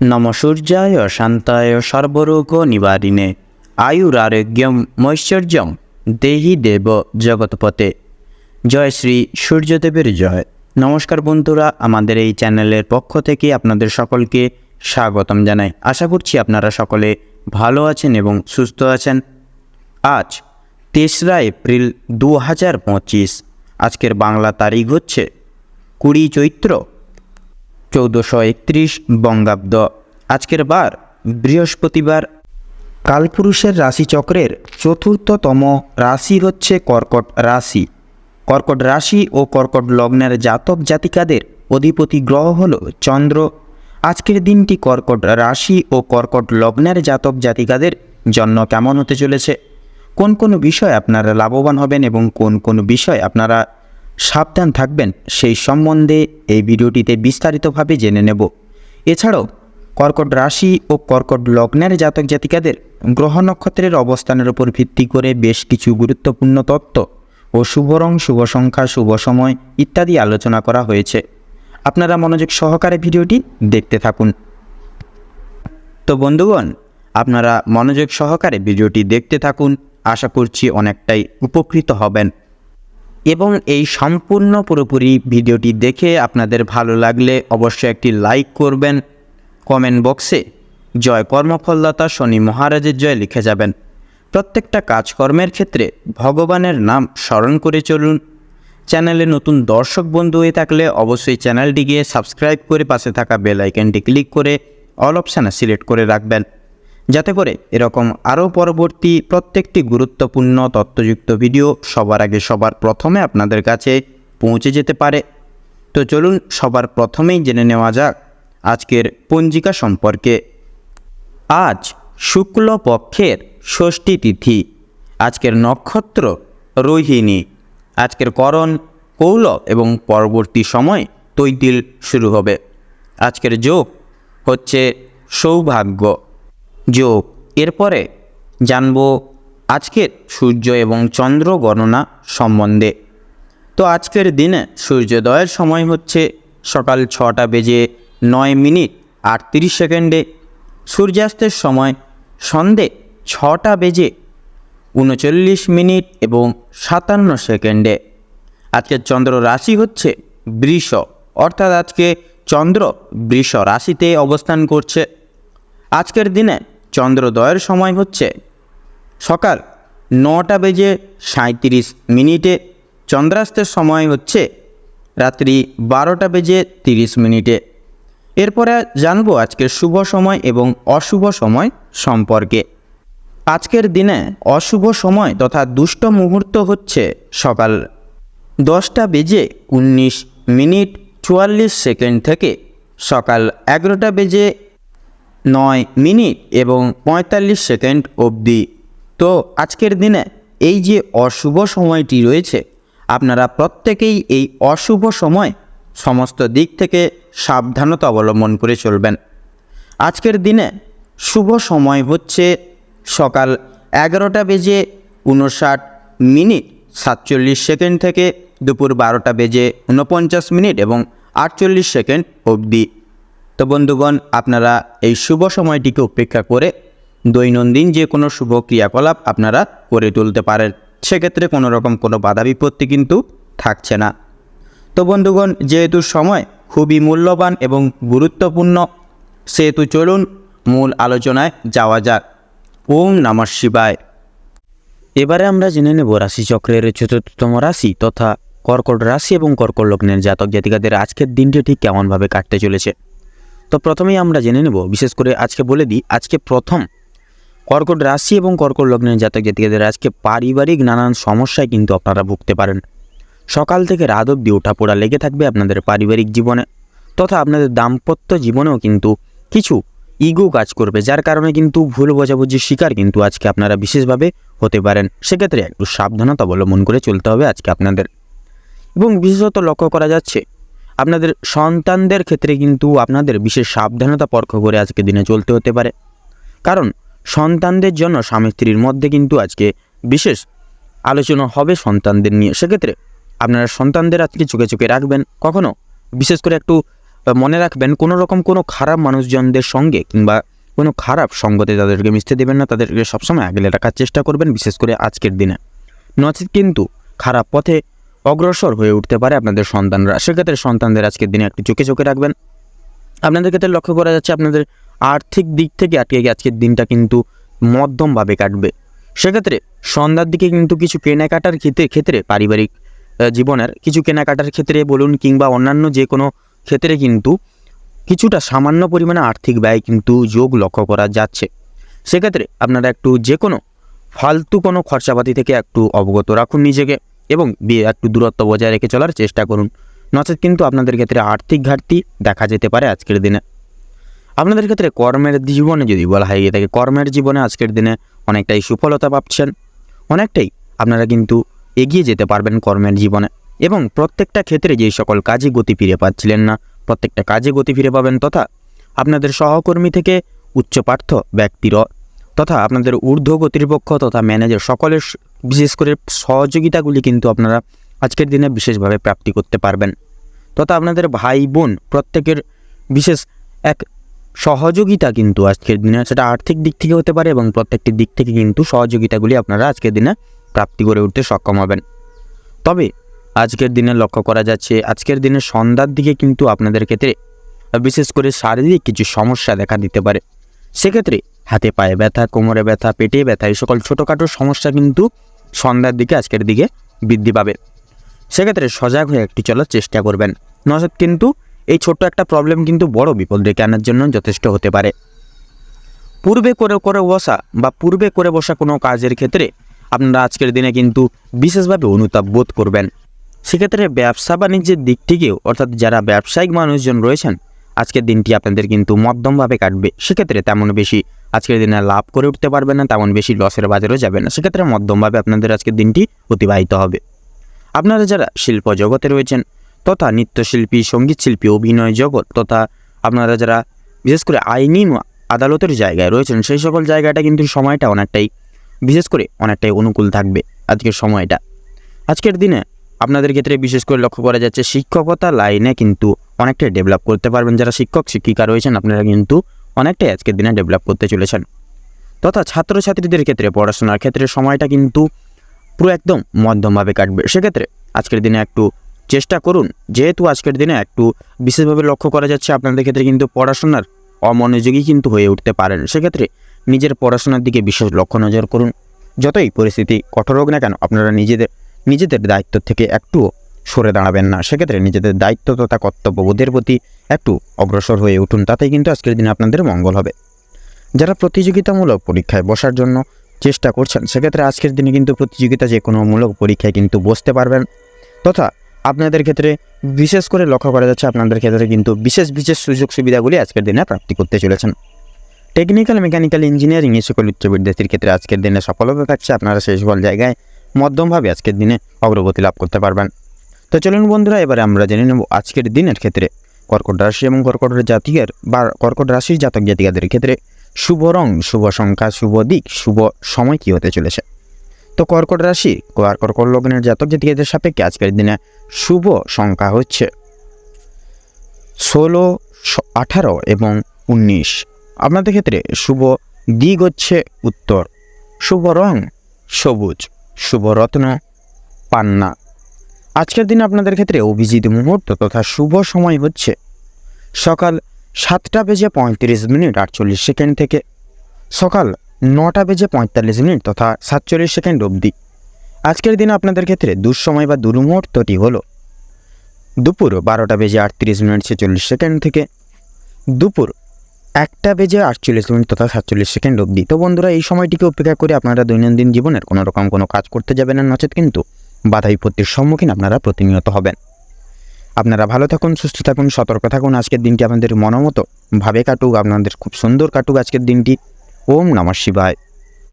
নম সূর্যায় শান্তায় সর্বরোগ নিবারিণে। আয়ুর আরোগ্যম, মৈশ্বর্যম, দেহি দেব জগৎপতে জয় শ্রী সূর্যদেবের জয়। নমস্কার বন্ধুরা, আমাদের এই চ্যানেলের পক্ষ থেকে আপনাদের সকলকে স্বাগতম জানাই। আশা করছি আপনারা সকলে ভালো আছেন এবং সুস্থ আছেন। আজ তেসরা এপ্রিল দু হাজার পঁচিশ, আজকের বাংলা তারিখ হচ্ছে কুড়ি চৈত্র চৌদ্দশো একত্রিশ বঙ্গাব্দ। আজকের বার, বৃহস্পতিবার। কালপুরুষের রাশিচক্রের চতুর্থতম রাশি হচ্ছে কর্কট রাশি। কর্কট রাশি ও কর্কট লগ্নের জাতক জাতিকাদের অধিপতি গ্রহ হল চন্দ্র। আজকের দিনটি কর্কট রাশি ও কর্কট লগ্নের জাতক জাতিকাদের জন্য কেমন হতে চলেছে? কোন কোন বিষয় আপনারা লাভবান হবেন এবং কোন কোন বিষয় আপনারা সাবধান থাকবেন সেই সম্বন্ধে এই ভিডিওটিতে বিস্তারিতভাবে জেনে নেব। এছাড়াও, কর্কট রাশি ও কর্কট লগ্নের জাতক জাতিকাদের গ্রহ নক্ষত্রের অবস্থানের উপর ভিত্তি করে বেশ কিছু গুরুত্বপূর্ণ তত্ত্ব ও শুভ রং, শুভ সংখ্যা, শুভ সময় ইত্যাদি আলোচনা করা হয়েছে। আপনারা মনোযোগ সহকারে ভিডিওটি দেখতে থাকুন। তো বন্ধুগণ, আপনারা মনোযোগ সহকারে ভিডিওটি দেখতে থাকুন। আশা করছি অনেকটাই উপকৃত হবেন। এবং এই সম্পূর্ণ পুরোপুরি ভিডিওটি দেখে আপনাদের ভালো লাগলে অবশ্যই একটি লাইক করবেন। কমেন্ট বক্সে, জয় কর্মফলদাতা শনি মহারাজের জয় লিখে যাবেন। প্রত্যেকটা কাজকর্মের ক্ষেত্রে ভগবানের নাম স্মরণ করে চলুন। চ্যানেলে নতুন দর্শক বন্ধু হয়ে থাকলে অবশ্যই চ্যানেলটিকে সাবস্ক্রাইব করে পাশে থাকা বেল আইকনটি ক্লিক করে অল অপশানে সিলেক্ট করে রাখবেন। যাতে করে এরকম আরও পরবর্তী প্রত্যেকটি গুরুত্বপূর্ণ তথ্যযুক্ত ভিডিও সবার আগে সবার প্রথমে আপনাদের কাছে পৌঁছে যেতে পারে। তো চলুন সবার প্রথমেই জেনে নেওয়া যাক আজকের পঞ্জিকা সম্পর্কে। আজ শুক্ল পক্ষের ষষ্ঠী তিথি, আজকের নক্ষত্র রোহিণী। আজকের করণ কৌল এবং পরবর্তী সময় তৈতিল শুরু হবে। আজকের যোগ হচ্ছে সৌভাগ্য। যোগ। এরপরে জানব আজকের সূর্য এবং চন্দ্র গণনা সম্বন্ধে। তো আজকের দিনে সূর্যোদয়ের সময় হচ্ছে সকাল ছটা বেজে নয় মিনিট আটত্রিশ সেকেন্ডে। সূর্যাস্তের সময় সন্ধে ছটা বেজে উনচল্লিশ মিনিট এবং সাতান্ন সেকেন্ডে। আজকের চন্দ্র রাশি হচ্ছে বৃষ, অর্থাৎ আজকে চন্দ্র বৃষ রাশিতে অবস্থান করছে। আজকের দিনে চন্দ্রোদয়ের সময় হচ্ছে। সকাল নটা বেজে সাঁত্রিশ মিনিটে। চন্দ্রাস্তের সময় হচ্ছে রাত্রি বারোটা বেজে তিরিশ মিনিটে। এরপরে জানব আজকের শুভ সময় এবং অশুভ সময় সম্পর্কে। আজকের দিনে অশুভ সময় তথা দুষ্ট মুহূর্ত হচ্ছে সকাল দশটা বেজে উনিশ মিনিট চুয়াল্লিশ সেকেন্ড থেকে। সকাল এগারোটা বেজে নয় মিনিট এবং পঁয়তাল্লিশ সেকেন্ড অবধি। তো আজকের দিনে এই যে অশুভ সময়টি রয়েছে, আপনারা প্রত্যেকেই এই অশুভ সময় সমস্ত দিক থেকে সাবধানতা অবলম্বন করে চলবেন। আজকের দিনে শুভ সময় হচ্ছে সকাল এগারোটা বেজে উনষাট মিনিট, সাতচল্লিশ সেকেন্ড থেকে দুপুর বারোটা বেজে উনপঞ্চাশ মিনিট এবং আটচল্লিশ সেকেন্ড অবধি। তো বন্ধুগণ, আপনারা এই শুভ সময়টিকে উপেক্ষা করে দৈনন্দিন যে কোনো শুভ ক্রিয়াকলাপ আপনারা করে তুলতে পারেন। সেক্ষেত্রে কোনো রকম কোনো বাধা বিপত্তি কিন্তু থাকছে না। তো বন্ধুগণ, যেহেতু সময় খুবই মূল্যবান এবং গুরুত্বপূর্ণ, সেহেতু চলুন মূল আলোচনায় যাওয়া যাক। ওম নমঃ শিবায়। এবারে আমরা জেনে নেব রাশিচক্রের চতুর্থতম রাশি তথা কর্কট রাশি এবং কর্কট লগ্নের জাতক জাতিকাদের আজকের দিনটি ঠিক কেমনভাবে কাটতে চলেছে। তো প্রথমেই আমরা জেনে নেব, বিশেষ করে আজকে বলে দিই, আজকে প্রথম কর্কট রাশি এবং কর্কট লগ্নের জাতক জাতিকাদের আজকে পারিবারিক নানান সমস্যায় কিন্তু আপনারা ভুগতে পারেন। সকাল থেকে রাত অব্দি ওঠাপোড়া লেগে থাকবে আপনাদের পারিবারিক জীবনে তথা আপনাদের দাম্পত্য জীবনেও কিন্তু কিছু ইগো কাজ করবে, যার কারণে কিন্তু ভুল বোঝাবুঝির শিকার কিন্তু আজকে আপনারা বিশেষভাবে হতে পারেন। সেক্ষেত্রে একটু সাবধানতা অবলম্বন করে চলতে হবে আজকে আপনাদের। এবং বিশেষত লক্ষ্য করা যাচ্ছে আপনাদের সন্তানদের ক্ষেত্রে কিন্তু আপনাদের বিশেষ সাবধানতা পরখ করে আজকে দিনে চলতে হতে পারে। কারণ সন্তানদের জন্য স্বামী স্ত্রীর মধ্যে কিন্তু আজকে বিশেষ আলোচনা হবে সন্তানদের নিয়ে। সেক্ষেত্রে আপনারা সন্তানদের আজকে চোখে চোখে রাখবেন, কখনো বিশেষ করে একটু মনে রাখবেন কোনো রকম কোনো খারাপ মানুষজনদের সঙ্গে কিংবা কোনো খারাপ সঙ্গতে তাদেরকে মিশতে দেবেন না, তাদেরকে সবসময় আগলে রাখার চেষ্টা করবেন, বিশেষ করে আজকের দিনে। নচেত কিন্তু খারাপ পথে অগ্রসর হয়ে উঠতে পারে আপনাদের সন্তানরা। সেক্ষেত্রে সন্তানদের আজকের দিনে একটু চোখে চোখে রাখবেন। আপনাদের ক্ষেত্রে লক্ষ্য করা যাচ্ছে আপনাদের আর্থিক দিক থেকে আটকে গিয়ে আজকের দিনটা কিন্তু মধ্যমভাবে কাটবে। সেক্ষেত্রে সন্ধ্যার দিকে কিন্তু কিছু কেনাকাটার ক্ষেত্রে ক্ষেত্রে পারিবারিক জীবনের কিছু কেনাকাটার ক্ষেত্রে বলুন কিংবা অন্যান্য যে কোনো ক্ষেত্রে কিন্তু কিছুটা সামান্য পরিমাণে আর্থিক ব্যয় কিন্তু যোগ লক্ষ্য করা যাচ্ছে। সেক্ষেত্রে আপনারা একটু যে কোনো ফালতু কোনো খরচাপাতি থেকে একটু অবগত রাখুন নিজেকে। এবং একটু দূরত্ব বজায় রেখে চলার চেষ্টা করুন। নচেত কিন্তু আপনাদের ক্ষেত্রে আর্থিক ঘাটতি দেখা যেতে পারে আজকের দিনে। আপনাদের ক্ষেত্রে কর্মের জীবনে যদি বলা হয় গিয়ে থাকে কর্মের জীবনে আজকের দিনে অনেকটাই সুফলতা পাচ্ছেন। অনেকটাই আপনারা কিন্তু এগিয়ে যেতে পারবেন কর্মের জীবনে। এবং প্রত্যেকটা ক্ষেত্রে যেই সকল কাজে গতি ফিরে পাচ্ছিলেন না, প্রত্যেকটা কাজে গতি ফিরে পাবেন তথা আপনাদের সহকর্মী থেকে উচ্চপার্থ ব্যক্তির তথা আপনাদের ঊর্ধ্ব কর্তৃপক্ষ তথা ম্যানেজার সকলের বিশেষ করে সহযোগিতাগুলি কিন্তু আপনারা আজকের দিনে বিশেষভাবে প্রাপ্তি করতে পারবেন। তথা আপনাদের ভাই বোন প্রত্যেকের বিশেষ এক সহযোগিতা কিন্তু আজকের দিনে, সেটা আর্থিক দিক থেকে হতে পারে এবং প্রত্যেকটি দিক থেকে কিন্তু সহযোগিতাগুলি আপনারা আজকের দিনে প্রাপ্তি করে উঠতে সক্ষম হবেন। তবে আজকের দিনে লক্ষ্য করা যাচ্ছে, আজকের দিনে সন্ধ্যার দিকে কিন্তু আপনাদের ক্ষেত্রে বিশেষ করে শারীরিক কিছু সমস্যা দেখা দিতে পারে। সেক্ষেত্রে হাতে পায়ে ব্যথা, কোমরে ব্যথা, পেটে ব্যথা, এই সকল ছোটোখাটো সমস্যা কিন্তু সন্ধ্যার দিকে আজকের দিকে বৃদ্ধি পাবে। সেক্ষেত্রে সজাগ হয়ে একটি চলার চেষ্টা করবেন। নচেত কিন্তু এই ছোট্ট একটা প্রবলেম কিন্তু বড় বিপদ ডেকে আনার জন্য যথেষ্ট হতে পারে। পূর্বে করে করে বসা বা পূর্বে করে বসা কোনো কাজের ক্ষেত্রে আপনারা আজকের দিনে কিন্তু বিশেষভাবে অনুতাপ বোধ করবেন। সেক্ষেত্রে ব্যবসা বাণিজ্যের দিক থেকেও, অর্থাৎ যারা ব্যবসায়িক মানুষজন রয়েছেন, আজকের দিনটি আপনাদের কিন্তু মধ্যমভাবে কাটবে। সেক্ষেত্রে তেমন বেশি আজকের দিনে লাভ করে উঠতে পারবেন না, তেমন বেশি লসের বাজারেও যাবে না। সেক্ষেত্রে মধ্যমভাবে আপনাদের আজকের দিনটি অতিবাহিত হবে। আপনারা যারা শিল্প জগতে রয়েছেন, তথা নৃত্যশিল্পী সংগীত শিল্পী অভিনয় জগৎ, তথা আপনারা যারা বিশেষ করে আইনি আদালতের জায়গায় রয়েছেন, সেই সকল জায়গাটা কিন্তু সময়টা অনেকটাই, বিশেষ করে অনেকটাই অনুকূল থাকবে আজকের সময়টা। আজকের দিনে আপনাদের ক্ষেত্রে বিশেষ করে লক্ষ্য করা যাচ্ছে, শিক্ষকতা লাইনে কিন্তু অনেকটাই ডেভেলপ করতে পারবেন। যারা শিক্ষক, শিক্ষিকা রয়েছেন, আপনারা কিন্তু অনেকটাই আজকের দিনে ডেভেলপ করতে চলেছেন। তথা ছাত্রছাত্রীদের ক্ষেত্রে পড়াশোনার ক্ষেত্রে সময়টা কিন্তু পুরো একদম মধ্যমভাবে কাটবে। সেক্ষেত্রে আজকের দিনে একটু চেষ্টা করুন, যেহেতু আজকের দিনে একটু বিশেষভাবে লক্ষ্য করা যাচ্ছে আপনাদের ক্ষেত্রে কিন্তু পড়াশোনার অমনোযোগী কিন্তু হয়ে উঠতে পারেন সেক্ষেত্রে নিজের পড়াশোনার দিকে বিশেষ লক্ষ্য নজর করুন। যতই পরিস্থিতি কঠোর হোক না কেন, আপনারা নিজেদের নিজেদের দায়িত্ব থেকে একটু সরে দাঁড়াবেন না। সেক্ষেত্রে নিজেদের দায়িত্ব তথা কর্তব্যবোধের প্রতি একটু অগ্রসর হয়ে উঠুন। তাতেই কিন্তু আজকের দিনে আপনাদের মঙ্গল হবে। যারা প্রতিযোগিতামূলক পরীক্ষায় বসার জন্য চেষ্টা করছেন, সেক্ষেত্রে আজকের দিনে কিন্তু প্রতিযোগিতা যে কোনো মূলক পরীক্ষায় কিন্তু বসতে পারবেন। তথা আপনাদের ক্ষেত্রে বিশেষ করে লক্ষ্য করা যাচ্ছে, আপনাদের ক্ষেত্রে কিন্তু বিশেষ বিশেষ সুযোগ সুবিধাগুলি আজকের দিনে প্রাপ্তি করতে চলেছেন। টেকনিক্যাল, মেকানিক্যাল, ইঞ্জিনিয়ারিং এই সকল উচ্চ বিদ্যার্থীর ক্ষেত্রে আজকের দিনে সফলতা থাকছে। আপনারা সেই সকল জায়গায় মধ্যমভাবে আজকের দিনে অগ্রগতি লাভ করতে পারবেন। তো চলুন বন্ধুরা, এবারে আমরা জেনে নেব আজকের দিনের ক্ষেত্রে কর্কট রাশি এবং কর্কট জাতিকের বা কর্কট রাশির জাতক জাতিকাদের ক্ষেত্রে শুভ রং, শুভ সংখ্যা, শুভ দিক, শুভ সময় কী হতে চলেছে। তো কর্কট রাশি আর কর্কট লগ্নের জাতক জাতিকাদের সাপেক্ষে আজকের দিনে শুভ সংখ্যা হচ্ছে ষোলো আঠারো এবং উনিশ। আপনাদের ক্ষেত্রে শুভ দিক হচ্ছে উত্তর। শুভ রং সবুজ, শুভ রত্ন, পান্না। আজকের দিনে আপনাদের ক্ষেত্রে অভিজিৎ মুহূর্ত তথা শুভ সময় হচ্ছে সকাল সাতটা বেজে পঁয়ত্রিশ মিনিট আটচল্লিশ সেকেন্ড থেকে সকাল নটা বেজে পঁয়তাল্লিশ মিনিট তথা সাতচল্লিশ সেকেন্ড অবধি। আজকের দিনে আপনাদের ক্ষেত্রে দুঃসময় বা দুর্মুহূর্তটি হলো দুপুর বারোটা বেজে আটত্রিশ মিনিট ছেচল্লিশ সেকেন্ড থেকে দুপুর একটা বেজে আটচল্লিশ মিনিট তথা সাতচল্লিশ সেকেন্ড অবধি। তো বন্ধুরা, এই সময়টিকে উপেক্ষা করে আপনারা দৈনন্দিন জীবনের কোনো রকম কোনো কাজ করতে যাবেন না, নচেত কিন্তু বাধা বিপত্তির সম্মুখীন আপনারা প্রতিনিয়ত হবেন। আপনারা ভালো থাকুন, সুস্থ থাকুন, সতর্ক থাকুন। আজকের দিনটি আপনাদের মনোমতো ভাবে কাটুক। আপনাদের খুব সুন্দর কাটুক আজকের দিনটি। ওম নমঃ শিবায়।